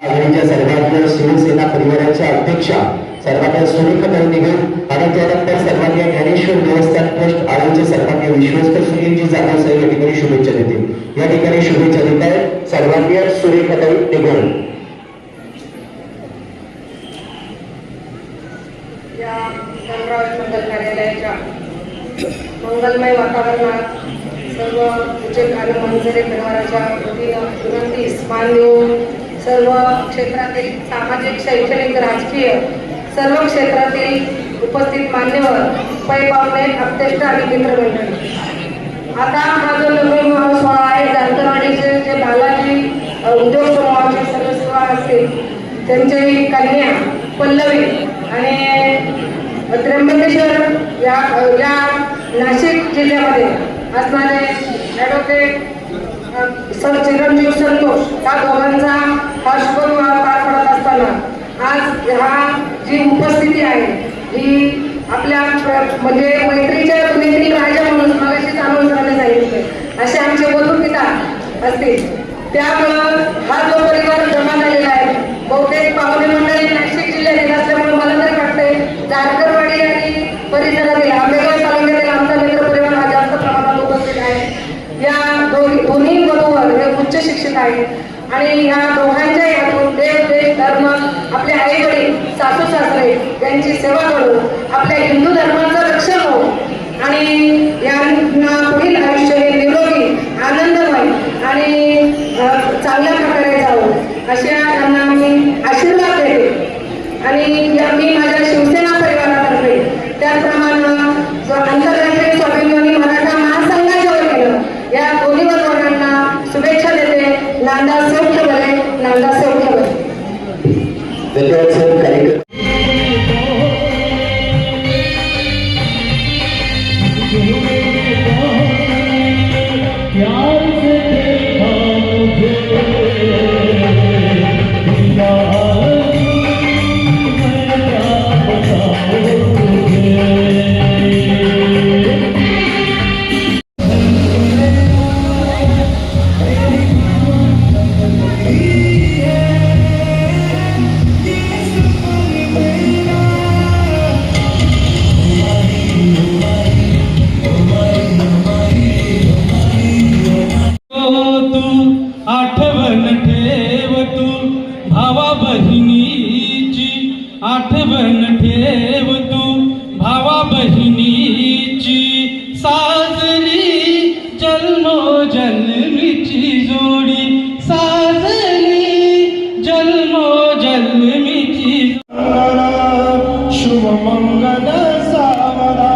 आघाडीच्या सर्वांतर शिवसेना परिवाराच्या अध्यक्षा सर्वांतर सुरेखा निघून आणि त्यानंतर सर्वांनी ज्ञानेश्वर देवस्थान ट्रस्ट आळूचे सर्वांनी विश्वस्त सुनीलजी जाधव साहेब या ठिकाणी शुभेच्छा देतील या ठिकाणी शुभेच्छा देत आहेत सर्वांनी सुरेखा निघून या धनराज मंगल कार्यालयाच्या मंगलमय वातावरणात सर्व उचेक आणि मंजरे परिवाराच्या वतीनं विनंतीस मान देऊन सर्व क्षेत्रातील सामाजिक शैक्षणिक राजकीय सर्व क्षेत्रातील उपस्थित मान्यवर पै पावले अध्यक्ष आणि मित्रमंडळी आता हा जो लग्न महोत्सव आहे जानकरवाडीचे जे बालाजी उद्योग समूहाचे सदस्य असतील त्यांची कन्या पल्लवी आणि त्र्यंबकेश्वर या या नाशिक जिल्ह्यामध्ये असणारे ॲडव्होकेट सर चिरंजीव संतोष या दोघांचा हा शुभविवाह पार पडत असताना आज हा जी उपस्थिती आहे ही आपल्या प्र- म्हणजे मैत्रीच्या मैत्री राहायच्या म्हणून मगाशीच आमंत्रणाने सांगितले. असे आमचे वधू पिता असतील. त्यामुळं हा जो परिवार जमा झालेला आहे बहुतेक पाहुणे मंडळी नाशिक जिल्ह्यातील असल्यामुळे मला तरी वाटतंय जारकरवाडी आणि परिसरातील आंबेगाव तालुक्यातील आमचा मित्र परिवार हा जास्त प्रमाणात उपस्थित आहे. या दोन्ही दोन्ही वधूवर हे उच्च शिक्षित आहेत. आणि ह्या दोघांच्या यातून देव देश धर्म आपले आई वडील सासू सासरे यांची सेवा करून आपल्या हिंदू धर्म आणि यांना पुढील आयुष्य हे निरोगी आनंदमय आणि चांगल्या प्रकारे जावं. अशा त्यांना मी आशीर्वाद देते. आणि मी माझ्या शिवसेना परिवारातर्फे त्याचप्रमाणे जो आंतरराष्ट्रीय स्वाभिमानी मराठा महासंघाच्या वतीनं या दोन्ही वर्गांना शुभेच्छा देते. नांदा सौख्य बरे नांदा सौख्य बरे देव तू भावा बहिणीची साजली जन्मो जन्मीची जोडी. साजली जन्मो जन्मीची शुभ मंगल सावला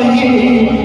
चाहिए